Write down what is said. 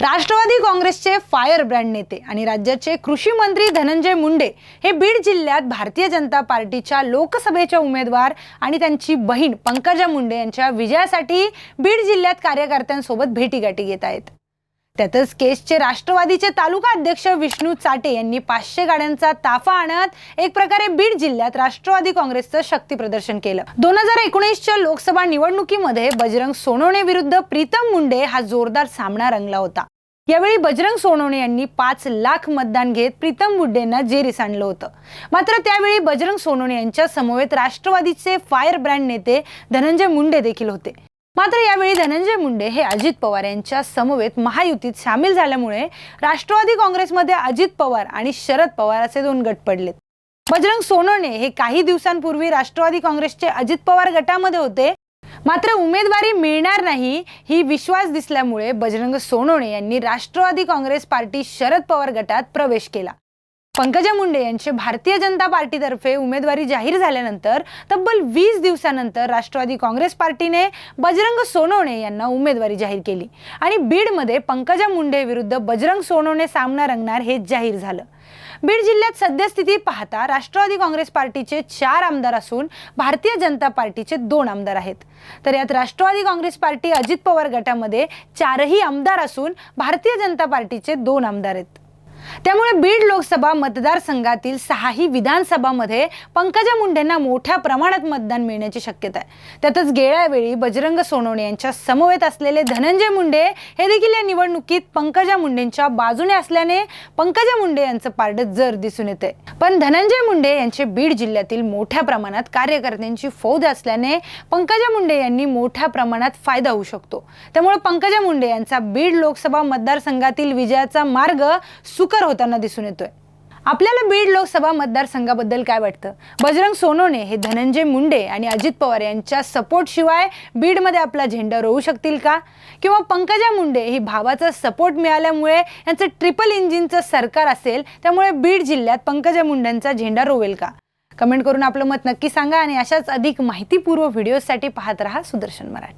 राष्ट्रवादी काँग्रेसचे fire brand नेते आणि राज्याचे कृषी मंत्री धनंजय मुंडे हे बीड जिल्ह्यात भारतीय जनता पार्टीच्या लोकसभेच्या उमेदवार आणि त्यांची बहीण पंकजा मुंडे यांच्या विजयासाठी बीड जिल्ह्यात कार्यकर्त्यांसोबत भेटीगाठी घेत आहेत. त्यातच केसचे राष्ट्रवादीचे तालुका अध्यक्ष विष्णू चाटे यांनी पाचशे गाड्यांचा ताफा आणत एक प्रकारे बीड जिल्ह्यात राष्ट्रवादी काँग्रेसचं शक्ती प्रदर्शन केलं. दोन हजार एकोणीसच्या लोकसभा निवडणुकीमध्ये बजरंग सोनवणे विरुद्ध प्रीतम मुंडे हा जोरदार सामना रंगला होता. यावेळी बजरंग सोनवणे यांनी पाच लाख मतदान घेत प्रीतम मुंडेंना जेरीस आणलं होतं. मात्र त्यावेळी बजरंग सोनवणे यांच्या समवेत राष्ट्रवादीचे फायर ब्रँड नेते धनंजय मुंडे देखील होते. मात्र यावेळी धनंजय मुंडे हे अजित पवार यांच्या समवेत महायुतीत सामील झाल्यामुळे राष्ट्रवादी काँग्रेसमध्ये अजित पवार आणि शरद पवार असे दोन गट पडलेत. बजरंग सोनवणे हे काही दिवसांपूर्वी राष्ट्रवादी काँग्रेसचे अजित पवार गटामध्ये होते. मात्र उमेदवारी मिळणार नाही ही विश्वास दिसल्यामुळे बजरंग सोनवणे यांनी राष्ट्रवादी काँग्रेस पार्टी शरद पवार गटात प्रवेश केला. पंकजा मुंडे यांचे भारतीय जनता पार्टीतर्फे उमेदवारी जाहीर झाल्यानंतर तब्बल वीस दिवसानंतर राष्ट्रवादी काँग्रेस पार्टीने बजरंग सोनवणे यांना उमेदवारी जाहीर केली. आणि बीडमध्ये पंकजा मुंडे विरुद्ध बजरंग सोनवणे सामना रंगणार हे जाहीर झालं. बीड जिल्ह्यात सद्यस्थिती पाहता राष्ट्रवादी काँग्रेस पार्टीचे चार आमदार असून भारतीय जनता पार्टीचे दोन आमदार आहेत. तर यात राष्ट्रवादी काँग्रेस पार्टी अजित पवार गटामध्ये चारही आमदार असून भारतीय जनता पार्टीचे दोन आमदार आहेत. त्यामुळे बीड लोकसभा मतदारसंघातील सहाही विधानसभामध्ये पंकजा मुंडेंना मोठ्या प्रमाणात मतदान मिळण्याची शक्यता आहे. त्यातच गेल्यावेळी बजरंग सोनवणे यांच्या समवेत असलेले धनंजय मुंडे हे देखील या निवडणुकीत पंकजा मुंडेंच्या बाजूने असल्याने पंकजा मुंडे यांचं पारडं जर दिसून येते पण धनंजय मुंडे यांचे बीड जिल्ह्यातील मोठ्या प्रमाणात कार्यकर्त्यांची फौज असल्याने पंकजा मुंडे यांनी मोठ्या प्रमाणात फायदा होऊ शकतो. त्यामुळे पंकजा मुंडे यांचा बीड लोकसभा मतदारसंघातील विजयाचा मार्ग सुख सुकर होताना दिसून येतोय. आपल्याला बीड लोकसभा मतदारसंघाबद्दल काय वाटतं? बजरंग सोनोने हे धनंजय मुंडे आणि अजित पवार यांच्या सपोर्टशिवाय बीडमध्ये आपला झेंडा रोवू शकतील का? किंवा पंकजा मुंडे ही भावाचा सपोर्ट मिळाल्यामुळे यांचं ट्रिपल इंजिनचं सरकार असेल त्यामुळे बीड जिल्ह्यात पंकजा मुंडेंचा झेंडा रोवेल का? कमेंट करून आपलं मत नक्की सांगा आणि अशाच अधिक माहितीपूर्व व्हिडिओसाठी पाहत रहा सुदर्शन मराठी.